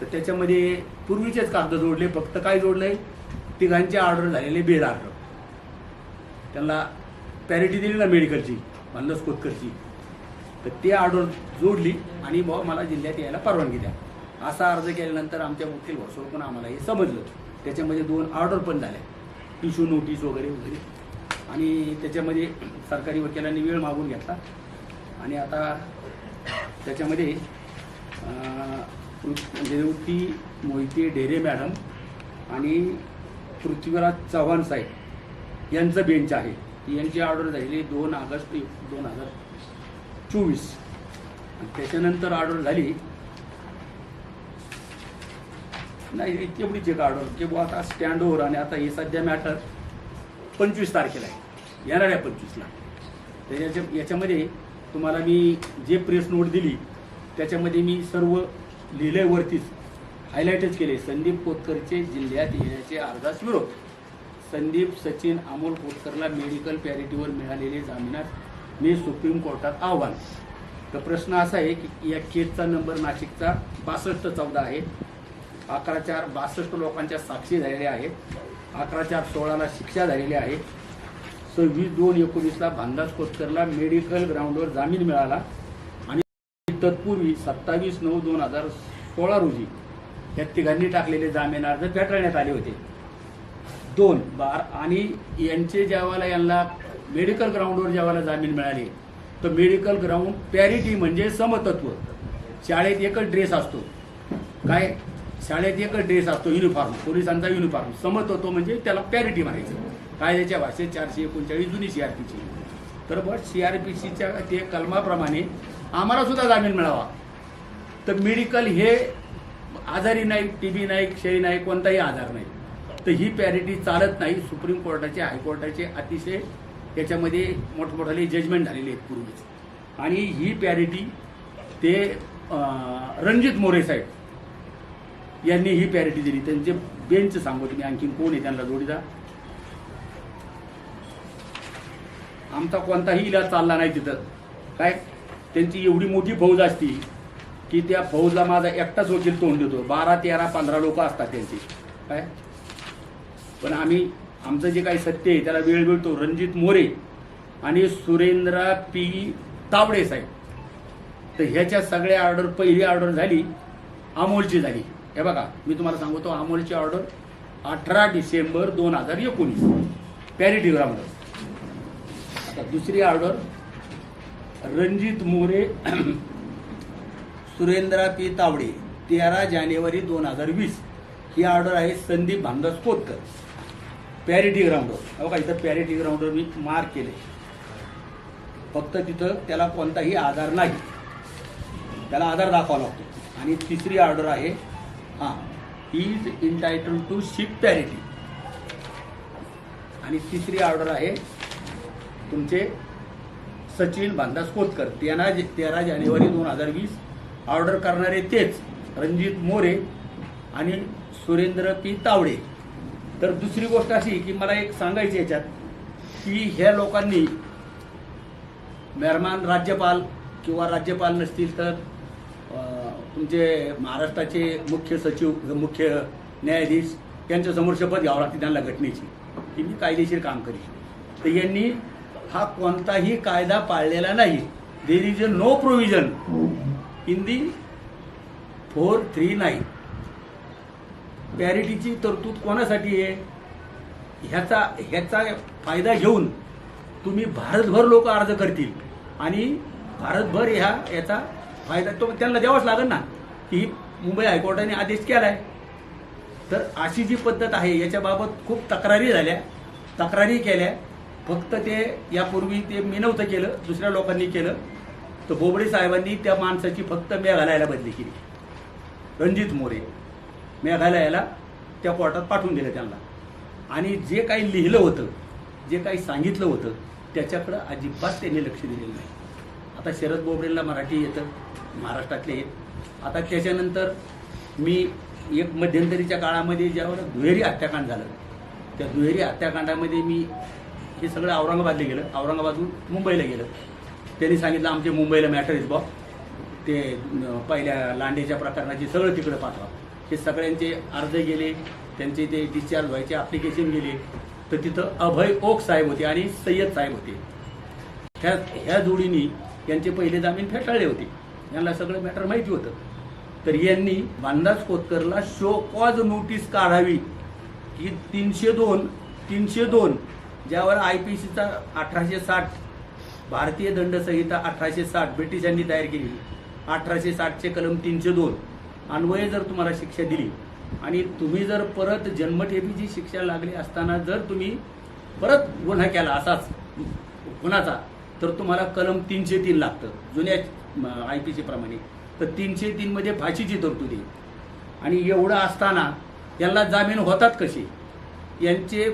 तर त्याच्यामध्ये पूर्वीचेच कागद जोडले फक्त काय जोडलंय तिघांचे ऑर्डर झालेले बेदार. त्यांना पॅरिटी दिली ना मेडिकलची म्हणलंच कोतकरची तर ते ऑर्डर जोडली आणि भाऊ मला जिल्ह्यात यायला परवानगी द्या. असा अर्ज केल्यानंतर आमच्या वकील पण आम्हाला हे समजलं. त्याच्यामध्ये दोन ऑर्डर पण झाल्या. इशू नोटीस वगैरे वगैरे. आणि त्याच्यामध्ये सरकारी वकिलांनी वेळ मागून घेतला. आणि आता त्याच्यामध्ये रेवती मोहिते ढेरे मॅडम आणि पृथ्वीराज चव्हाण साहेब यांचं बेंच आहे. यांची ऑर्डर झालेली दोन ऑगस्ट दोन हजार चोवीस. आणि त्याच्यानंतर ऑर्डर झाली. नाही तेवढीच एक ऑर्डर की बुवा आता स्टँडवर आणि आता हे सध्या मॅटर पंचवीस तारखेला आहे. येणाऱ्या पंचवीसला. तर याच्या याच्यामध्ये तुम्हाला मी जे प्रेस नोट दिली त्याच्यामध्ये मी सर्व लिहिले वरतीच हायलाईटच केले संदीप कोतकरचे जिल्ह्यात येण्याचे अर्धास विरोध. संदीप सचिन अमोल कोतकरला मेडिकल पॅरिटीवर मिळालेले जामिनात मी सुप्रीम कोर्टात आव्हान. तर प्रश्न असा आहे की या केसचा नंबर नाशिकचा बासष्ट चौदा आहे. अकरा चार बासष्ट लोकांच्या साक्षी झालेल्या आहेत. अकरा चार सोळाला शिक्षा झालेली आहे. सव्वीस दोन एकोणीसला भानदास कोतकरला मेडिकल ग्राउंडवर जामीन मिळाला. तत्पूर्वी सत्तावीस नऊ दोन हजार सोळा रोजी या तिघांनी टाकलेले जामीन अर्ज फेटाळण्यात आले होते. दोन बार आणि यांचे ज्यावेळेला यांना मेडिकल ग्राउंडवर ज्यावेळेला जामीन मिळाली तर मेडिकल ग्राउंड पॅरिटी म्हणजे समतत्व. शाळेत एकच ड्रेस असतो. काय? शाळेत एकच ड्रेस असतो युनिफॉर्म पोलिसांचा युनिफॉर्म समतत्व म्हणजे त्याला पॅरिटी म्हणायचं. कायद्याच्या भाषेत? चारशे एकोणचाळीस जुनी सी आर पीची तर बट सीच्या ते कलमाप्रमाणे आम्हाला सुद्धा जामीन मिळावा. तर मेडिकल हे आजारी नाही टी बी नाही क्षय नाही कोणताही आजार नाही. तर ही पॅरिटी चालत नाही. सुप्रीम कोर्टाचे हायकोर्टाचे अतिशय त्याच्यामध्ये मोठमोठाले जजमेंट झालेले आहेत पूर्वीच. आणि ही पॅरिटी ते रणजित मोरे साहेब यांनी ही पॅरिटी दिली. त्यांचे बेंच सांगू तुम्ही आणखीन कोण आहे त्यांना जोडीदार. आमचा कोणताही इलाज चालला नाही तिथं. काय? त्यांची एवढी मोठी फौज असती की त्या फौजला माझा एकटाच वकील तोंड देतो. बारा तेरा पंधरा लोक असतात त्यांची. काय? पण आम्ही आमचं जे काही सत्य आहे त्याला वेळ मिळतो. रणजित मोरे आणि सुरेंद्र पी. तावडे साहेब. तर ह्याच्या सगळ्या ऑर्डर पहिली ऑर्डर झाली अमोलची झाली. हे बघा मी तुम्हाला सांगतो अमोलची ऑर्डर अठरा डिसेंबर दोन हजार एकोणीस. पॅरिटी आता दुसरी ऑर्डर रणजित मोरे सुरेंद्रा पी तावडे तेरा जानेवारी दोन हजार वीस. ही ऑर्डर आहे संदीप भामदास कोतकर. पॅरिटी ग्राउंडवर. बघा इथं पॅरिटी ग्राउंडवर मी मार्क केले. फक्त तिथं त्याला कोणताही आधार नाही. त्याला आधार दाखवावा लागतो. आणि तिसरी ऑर्डर आहे हां is entitle to ship parity आणि तिसरी ऑर्डर आहे तुमचे सचिन बांदास कोतकर तेरा तेरा जानेवारी दोन हजार वीस ऑर्डर करणारे तेच रणजित मोरे आणि सुरेंद्र पी तावडे. तर दुसरी गोष्ट अशी की मला एक सांगायची याच्यात की ह्या लोकांनी मेहरमान राज्यपाल किंवा राज्यपाल नसतील तर तुमचे महाराष्ट्राचे मुख्य सचिव मुख्य न्यायाधीश यांच्यासमोर शपथ घ्यावं लागते त्यांना घटनेची. की मी कायदेशीर काम करीन. तर यांनी हा कोणताही कायदा पाळलेला नाही. There is a no provision in the four three nine पॅरिटीची तरतूद कोणासाठी आहे? ह्याचा ह्याचा फायदा घेऊन तुम्ही भारतभर लोक अर्ज करतील. आणि भारतभर ह्या याचा फायदा तो त्यांना द्यावाच लागेल ना की मुंबई हायकोर्टाने आदेश केलाय. तर अशी जी पद्धत आहे याच्याबाबत खूप तक्रारी झाल्या. तक्रारी केल्या. फक्त ते यापूर्वी ते मी नव्हतं केलं दुसऱ्या लोकांनी केलं. तर बोबडे साहेबांनी त्या माणसाची फक्त मेघालयाला बदली केली. रणजित मोरे मेघालयाला त्या कोर्टात पाठवून दिलं त्यांना. आणि जे काही लिहिलं होतं जे काही सांगितलं होतं त्याच्याकडं अजिबात त्यांनी लक्ष दिलेलं नाही. आता शरद बोबडेला मराठी येतं महाराष्ट्रातले आहेत आता त्याच्यानंतर मी एक मध्यंतरीच्या काळामध्ये ज्यावेळेला दुहेरी हत्याकांड झालं त्या दुहेरी हत्याकांडामध्ये मी हे सगळं औरंगाबादला गेलं. औरंगाबादहून मुंबईला गेलं. त्यांनी सांगितलं आमचे मुंबईला मॅटर इज बॉ ते पहिल्या लांडेच्या प्रकरणाची सगळं तिकडे पाठवा. हे सगळ्यांचे अर्ज गेले त्यांचे ते डिस्चार्ज व्हायचे ॲप्लिकेशन गेले. तर तिथं अभय ओक साहेब होते आणि सय्यद साहेब होते. ह्या ह्या जोडीनी यांचे पहिले जामीन फेटाळले होते. यांना सगळं मॅटर माहिती होतं. तर यांनी बांदाज कोतकरला शो कॉज नोटीस काढावी. की तीनशे दोन तीनशे दोन ज्यावर आय पी सीचा अठराशे साठ भारतीय दंडसंहिता अठराशे साठ ब्रिटिशांनी तयार केली अठराशे साठचे कलम तीनशे दोन. अन्वये जर तुम्हाला शिक्षा दिली आणि तुम्ही जर परत जन्मठेपीची शिक्षा लागली असताना जर तुम्ही परत गुन्हा केला असाच गुन्हाचा तर तुम्हाला कलम तीनशे तीन लागतं जुन्या आय पी सीप्रमाणे तर तीनशे तीनमध्ये फाशीची तरतुदी आणि एवढं असताना यांना जामीन होतात कसे? यांचे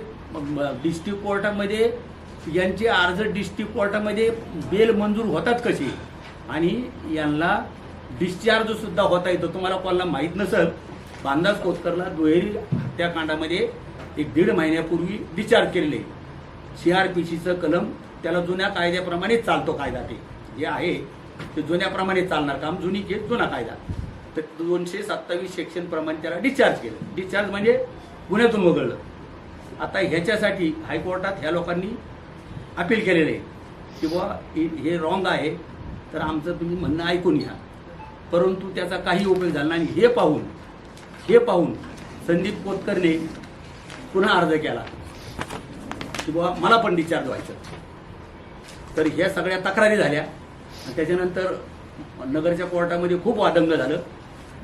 डिस्ट्रिक्ट कोर्टामध्ये यांचे अर्ज डिस्ट्रिक्ट कोर्टामध्ये बेल मंजूर होतात कसे? आणि यांना डिस्चार्ज सुद्धा होता येतो. तुम्हाला कोणाला माहीत नसेल बांदास कोतकरला दुहेरी हत्याकांडामध्ये एक दीड महिन्यापूर्वी डिस्चार्ज केलेले. सी आर पी सीचं कलम त्याला जुन्या कायद्याप्रमाणे चालतो कायदा ते. जे आहे ते जुन्याप्रमाणे चालणार काम जुनी केस जुना कायदा. तर दोनशे सत्तावीस सेक्शनप्रमाणे त्याला डिस्चार्ज केलं. डिस्चार्ज म्हणजे गुन्ह्यातून वगळलं. आता ह्याच्यासाठी हायकोर्टात ह्या लोकांनी अपील केलेलं आहे की हे- हे रॉंग आहे तर आमचं तुम्ही म्हणणं ऐकून घ्या. परंतु त्याचा काही उपयोग झाला नाही. हे पाहून हे पाहून संदीप कोतकरने पुन्हा अर्ज केला. की बुवा मला पण डिस्चार्ज व्हायचं. तर ह्या सगळ्या तक्रारी झाल्या. आणि त्याच्यानंतर नगरच्या कोर्टामध्ये खूप वादंग झालं.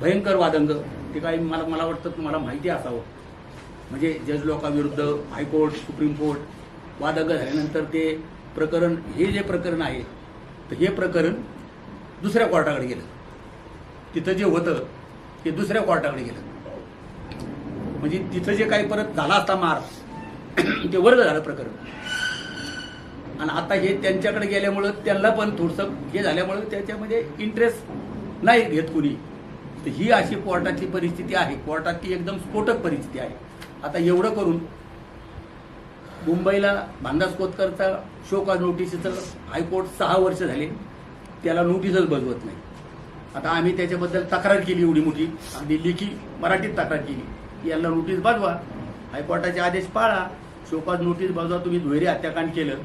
भयंकर वादंग. ते काही मला मला वाटतं तुम्हाला माहिती असावं. म्हणजे जज लोकांविरुद्ध हायकोर्ट सुप्रीम कोर्ट वादंग झाल्यानंतर ते प्रकरण हे जे प्रकरण आहे तर हे प्रकरण दुसऱ्या कोर्टाकडे गेलं. तिथं जे होतं ते दुसऱ्या कोर्टाकडे गेलं. म्हणजे तिथं जे काही परत झाला असता मार ते वर्ग झालं प्रकरण. आणि आता हे त्यांच्याकडे गेल्यामुळं त्यांना पण थोडंसं हे झाल्यामुळं त्याच्यामध्ये इंटरेस्ट नाही घेत कुणी. तर ही अशी कोर्टाची परिस्थिती आहे. कोर्टाची एकदम स्फोटक परिस्थिती आहे. आता एवढं करून मुंबईला भांदास कोतकरचा शोकाज नोटीसचं हायकोर्ट सहा वर्ष झाले. त्याला नोटीसच बजवत नाही. आता आम्ही त्याच्याबद्दल तक्रार केली एवढी मोठी. अगदी लेखी मराठीत तक्रार केली. याला नोटीस बजवा. हायकोर्टाचे आदेश पाळा. शोकाज नोटीस बजवा. तुम्ही दुहेरी हत्याकांड केलं.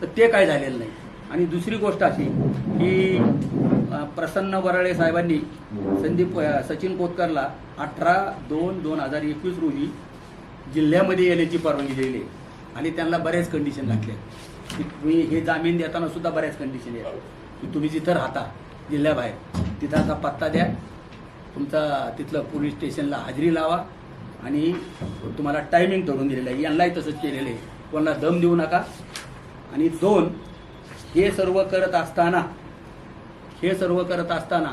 तर ते काय झालेलं नाही. आणि दुसरी गोष्ट अशी की प्रसन्न वराळे साहेबांनी संदीप सचिन कोतकरला अठरा दोन दोन हजार एकवीस रोजी जिल्ह्यामध्ये येण्याची परवानगी दिलेली आहे. आणि त्यांना बऱ्याच कंडिशन घातल्या की तुम्ही हे जामीन देताना सुद्धा बऱ्याच कंडिशन आहेत. की तुम्ही जिथं राहता जिल्ह्याबाहेर तिथाचा पत्ता द्या. तुमचा तिथलं पोलीस स्टेशनला हजेरी लावा. आणि तुम्हाला टायमिंग धरून दिलेलं आहे. यांनाही तसंच केलेलं आहे. कोणाला दम देऊ नका. आणि दोन हे सर्व करत असताना हे सर्व करत असताना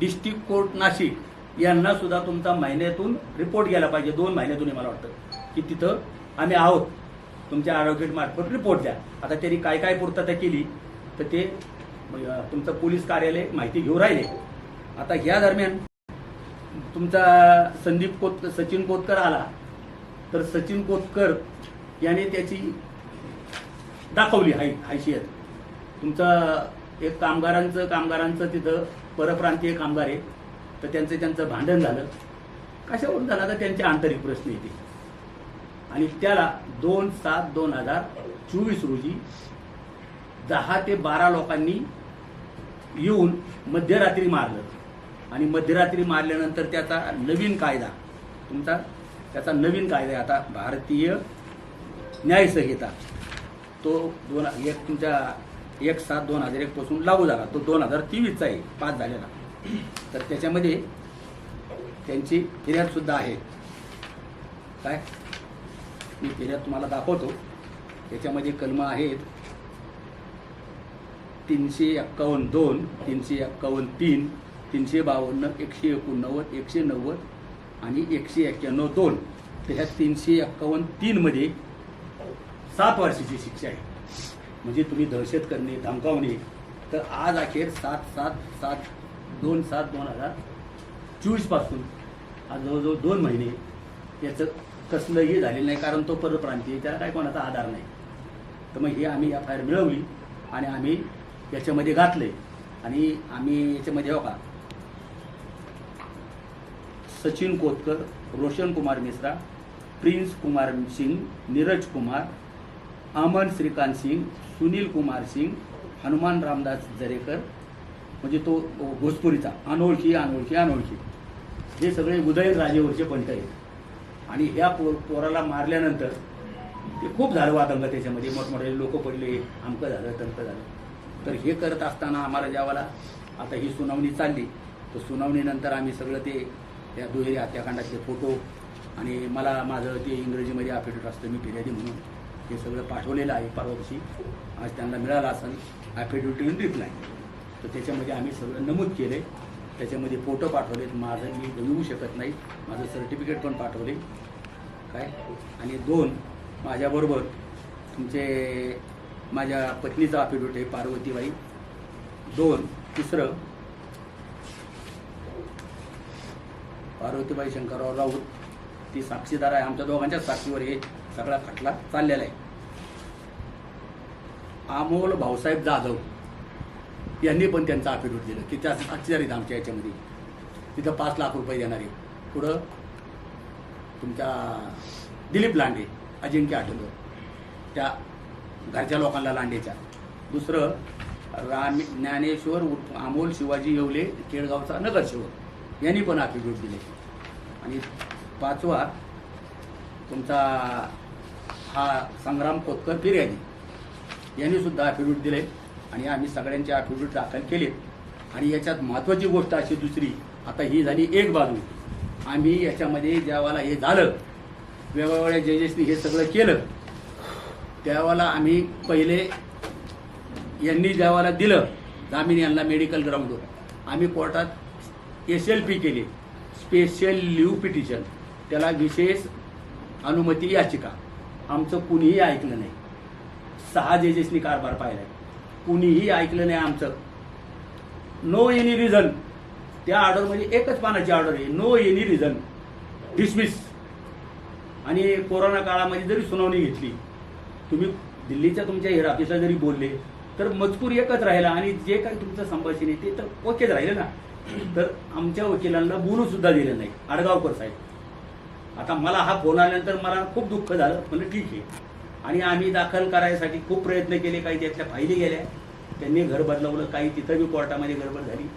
डिस्ट्रिक्ट कोर्ट नाशिक यांना सुद्धा तुमचा महिन्यातून रिपोर्ट गेला पाहिजे. दोन महिन्यातून मला वाटतं. की तिथं आम्ही आहोत. तुमच्या आरोग्य मार्फत रिपोर्ट द्या. आता त्यांनी काय काय पूर्तता केली तर ते तुमचं पोलीस कार्यालय माहिती घेऊ राहिले. आता ह्या दरम्यान तुमचा संदीप कोत सचिन कोतकर आला. तर सचिन कोतकर याने त्याची दाखवली हाय हैशियत तुमचा एक कामगारांचं कामगारांचं तिथं परप्रांतीय कामगार आहे. तर त्यांचं त्यांचं भांडण झालं. कशावरून झालं? तर त्यांचे आंतरिक प्रश्न येते. आणि त्याला दोन सात दोन हजार चोवीस रोजी दहा ते बारा लोकांनी येऊन मध्यरात्री मारलं. आणि मध्यरात्री मारल्यानंतर त्याचा नवीन कायदा तुमचा त्याचा नवीन कायदा आहे आता भारतीय न्यायसंहिता तो दोन एक तुमच्या एक सात दोन हजार एकपासून लागू झाला. तो दोन हजार तेवीसचा आहे. पास झालेला. तर त्याच्यामध्ये त्यांची फिर्यादसुद्धा आहे. काय? मी फिर्याद तुम्हाला दाखवतो. त्याच्यामध्ये कलमं आहेत तीनशे एक्कावन्न दोन तीनशे एक्कावन्न तीन तीनशे बावन्न एकशे एकोणनव्वद एकशे नव्वद आणि एकशे एक्क्याण्णव दोन. तर ह्या तीनशे एक्कावन्न तीनमध्ये सात वर्षाची शिक्षा आहे. म्हणजे तुम्ही दहशत करणे धमकावणे तर आज अखेर सात सात सात दोन सात दोन हजार चोवीसपासून. आज जवळजवळ दोन महिने याचं कसलंही झालेलं नाही कारण तो परप्रांतीय त्याला काय कोणाचा आधार नाही. तर मग हे आम्ही एफ आय आर मिळवली आणि आम्ही याच्यामध्ये घातले आणि आम्ही याच्यामध्ये हो का सचिन कोतकर रोशन कुमार मिश्रा प्रिन्स कुमार सिंग नीरज कुमार अमन श्रीकांत सिंग सुनील कुमार सिंग हनुमान रामदास जरेकर म्हणजे तो भोजपुरीचा अनोळखी अनोळखी अनोळखी. हे सगळे उदयनराजेवरचे राजेवरचे आहेत. आणि ह्या पो पोराला मारल्यानंतर ते खूप झालं वादंग त्याच्यामध्ये. मोठमोठे लोक पडले अमकं झालं तमकं झालं. तर हे करत असताना आम्हाला ज्यावेळेला आता ही सुनावणी चालली तर सुनावणीनंतर आम्ही सगळं ते त्या दुहेरी हत्याकांडाचे फोटो आणि मला माझं ते इंग्रजीमध्ये ॲफिडेट असतं मी फिर्यादी म्हणून हे सगळं पाठवलेलं आहे परवा दिवशी. आज त्यांना मिळालं असेल ॲफिडेविट इन रिप्लाय तर त्याच्यामध्ये आम्ही सगळं नमूद केले त्याच्यामध्ये फोटो पाठवलेत. माझं मी येऊ शकत नाही. माझं सर्टिफिकेट पण पाठवले. काय? आणि दोन माझ्याबरोबर तुमचे माझ्या पत्नीचा अफिडेविट आहे पार्वतीबाई. दोन तिसरं पार्वतीबाई शंकरराव राऊत. ती साक्षीदार आहे. आमच्या दोघांच्या साक्षीवर हे सगळा खटला चाललेला आहे. अमोल भाऊसाहेब जाधव. यांनी पण त्यांचं अफिडेविट दिलं की त्या साक्षीदार आहेत आमच्या याच्यामध्ये. तिथं पाच लाख रुपये देणार. आहे पुढं तुमच्या दिलीप लांडे अजिंक्य आठवलं. त्या घरच्या लोकांना लांडेच्या. दुसरं राम ज्ञानेश्वर उर्फ अमोल शिवाजी येवले केळगावचा नगरसेवक. यांनी पण अफिडेविट दिले. आणि पाचवा तुमचा हा संग्राम कोतकर फिर्यादी. यांनी सुद्धा अफिडेविट दिले. आणि आम्ही सगळ्यांचे अफिडेविट दाखल केलेत आणि याच्यात महत्त्वाची गोष्ट अशी दुसरी आता ही झाली एक बाजू. आम्ही याच्यामध्ये ज्यावेळेला हे झालं. वेगवेगळ्या जजेसनी हे सगळं केलं. त्यावेळेला आम्ही पहिले यांनी ज्यावेळेला दिलं. जामीन यांना मेडिकल ग्राउंडवर आम्ही कोर्टात एस एल पी केली. स्पेशल लिव्ह पिटिशन त्याला विशेष अनुमती याचिका. आमचं कुणीही ऐकलं नाही. सहा जजेसनी कारभार पाहिलाय. कुणीही ऐकलं नाही आमचं. नो एनी रिझन त्या ऑर्डरमध्ये एकच पानाची ऑर्डर आहे. नो एनी रिझन डिसमिस आणि कोरोना काळामध्ये जरी सुनावणी घेतली तुम्ही दिल्लीच्या तुमच्या हेर ऑफिसला जरी बोलले तर मजकूर एकच राहिला आणि जे काही तुमचं संभाषण आहे ते तर ओकेच राहिलं ना. तर आमच्या वकिलांना बोलू सुद्धा दिलं नाही. आडगावकर साहेब. आता मला हा फोन आल्यानंतर मला खूप दुःख झालं. म्हणलं ठीक आहे. आणि आम्ही दाखल करायसाठी खूप प्रयत्न केले. काही त्यातल्या फायली गेल्या. त्यांनी घर बदलवलं. काही तिथं बी कोर्टामध्ये गडबड झाली.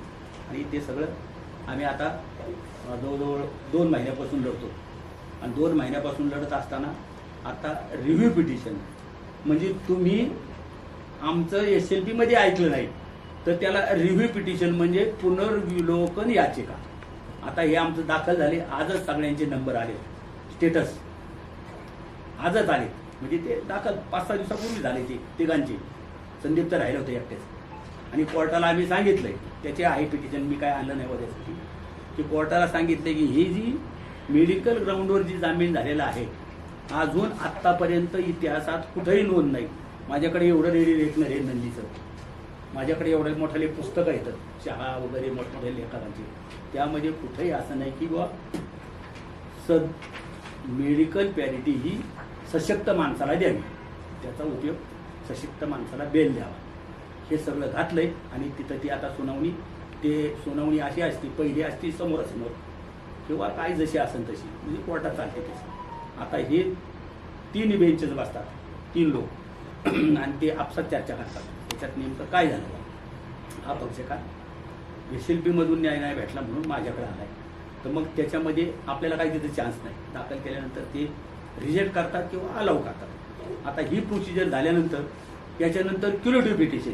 आणि ते सगळं आम्ही आता जवळजवळ दोन महिन्यापासून लढतो. आणि दोन महिन्यापासून लढत असताना आता रिव्ह्यू पिटिशन म्हणजे तुम्ही आमचं एस एल पीमध्ये ऐकलं नाही तर त्याला रिव्ह्यू पिटिशन म्हणजे पुनर्विलोकन याचिका. आता हे आमचं दाखल झाले. आजच सगळ्यांचे नंबर आले. स्टेटस आजच आले. म्हणजे ते दाखल पाच सहा दिवसापूर्वी झाले ते तिघांचे. संदीप तर राहिले होते एकटेच. आणि कोर्टाला आम्ही सांगितलंय त्याचे आहे पिटिशन मी काय आणलं नाही त्यासाठी की कोर्टाला सांगितले की ही जी मेडिकल ग्राउंडवर जी जामीन झालेला आहे अजून आत्तापर्यंत इतिहासात कुठेही नोंद नाही. माझ्याकडे एवढं रेडी लेखणार आहे नंदीचं. माझ्याकडे एवढे मोठाले पुस्तकं येतात चहा वगैरे मोठमोठ्या लेखकांचे. त्यामध्ये कुठेही असं नाही की बा सद मेडिकल पॅरिटी ही सशक्त माणसाला द्यावी त्याचा उपयोग सशक्त माणसाला बेल द्यावा. हे सगळं घातलंय आणि तिथं ती आता सुनावणी ते सुनावणी अशी असती पहिली असती समोरासमोर. किंवा काय जशी असेल तशी म्हणजे कोर्टात चालते तशी आता हे तीन बेंचेस बसतात तीन लोक. आणि ते आपसात चर्चा करतात. त्याच्यात नेमकं काय झालं हा पक्षकार एस एल पीमधून न्याय नाही भेटला म्हणून माझ्याकडे आलाय. तर मग त्याच्यामध्ये आपल्याला काही तिथे चान्स नाही. दाखल केल्यानंतर ते रिजेक्ट करतात किंवा अलाव करतात. आता ही प्रोसिजर झाल्यानंतर याच्यानंतर क्युरेटिव्ह पिटिशन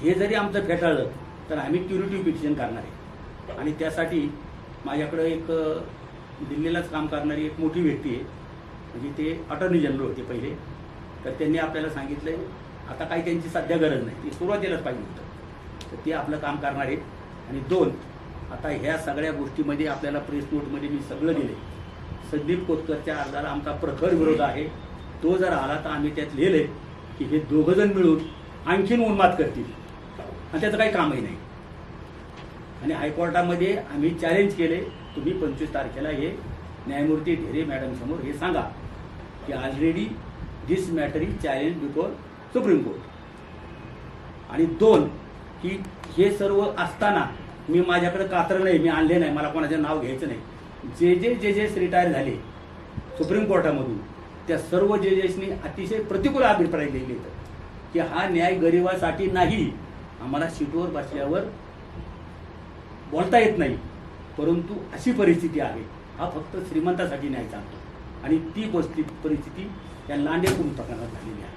हे जरी आमचं फेटाळलं तर आम्ही क्युरेटिव्ह पिटिशन करणार आहे. आणि त्यासाठी माझ्याकडं एक दिल्लीलाच काम करणारी एक मोठी व्यक्ती आहे. म्हणजे ते अटॉर्नी जनरल होते पहिले. तर त्यांनी आपल्याला सांगितलं आता काही त्यांची सध्या गरज नाही. ती सुरुवातीलाच पाहिजे होतं. तर ते आपलं काम करणार आहेत. आणि दोन आता ह्या सगळ्या गोष्टीमध्ये आपल्याला प्रेस नोटमध्ये मी सगळं दिले संदीप कोतकरच्या अर्जाला आमचा प्रखर विरोध आहे. तो जर आला तर आम्ही त्यात लिहिले की हे दोघंजण मिळून आणखीन उन्माद करतील. आणि त्याचं काही कामही नाही. आणि हायकोर्टामध्ये आम्ही चॅलेंज केले. तुम्ही पंचवीस तारखेला हे न्यायमूर्ती ढेरे मॅडम समोर हे सांगा की already this matter is challenge before supreme court आणि दोन की हे सर्व असताना मी माझ्याकडे कात्र नाही मी आणले नाही मला कोणाचं नाव घ्यायचं नाही. जे जे जजेस रिटायर झाले सुप्रीम कोर्टामधून त्या सर्व जजेसनी अतिशय प्रतिकूल अभिप्राय लिहिले की हा न्याय गरिबासाठी नाही आम्हाला सीटवर बसल्यावर बोलता येत नाही परंतु अशी परिस्थिती आहे. हा फक्त श्रीमंतासाठी न्याय चालतो. आणि ती गोष्टी परिस्थिती या लांडेकुम प्रकरणात झालेली आहे.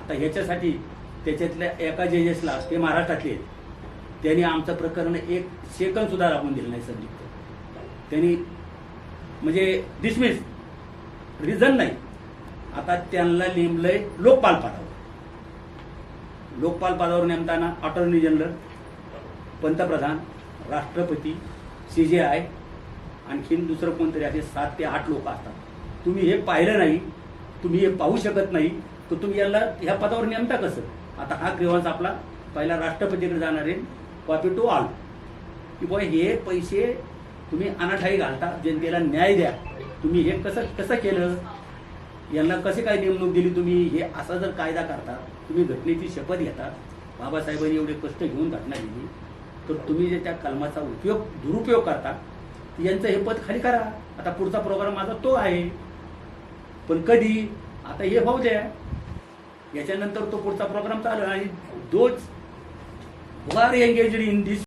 आता ह्याच्यासाठी त्याच्यातल्या एका जजेसला ते महाराष्ट्रातले आहेत त्यांनी आमचं प्रकरण एक सेकंद सुद्धा राबवून दिलं नाही संदिग्ध त्यांनी म्हणजे डिसमिस रिझन नाही. आता त्यांना नेमलंय लोकपाल पदावर लोकपाल पदावर नेमताना अटॉर्नी जनरल पंतप्रधान राष्ट्रपती सी जे आय आणखीन दुसरं कोणतरी असे सात ते आठ लोक असतात. तुम्ही हे पाहिलं नाही तुम्ही हे पाहू शकत नाही तर तुम्ही याला ह्या पदावर नेमता कसं? आता हा ग्रीवांस आपला पहिला राष्ट्रपतीकडे जाणार आहे कॉपी टू ऑल की बुवा हे पैसे तुम्ही अनाठाई घालता जनतेला न्याय द्या. तुम्ही हे कसं कसं केलं? यांना कसे काय नेमणूक दिली तुम्ही? हे असा जर कायदा करता तुम्ही घटनेची शपथ घेता बाबासाहेबांनी एवढे कष्ट घेऊन घटना दिली तर तुम्ही जे त्या कलमाचा उपयोग दुरुपयोग करता यांचं हे पद खाली करा. आता पुढचा प्रोग्राम माझा तो आहे. पण कधी? आता हे भाऊ द्या. याच्यानंतर तो पुढचा प्रोग्राम चालू आणि दोच who are engaged in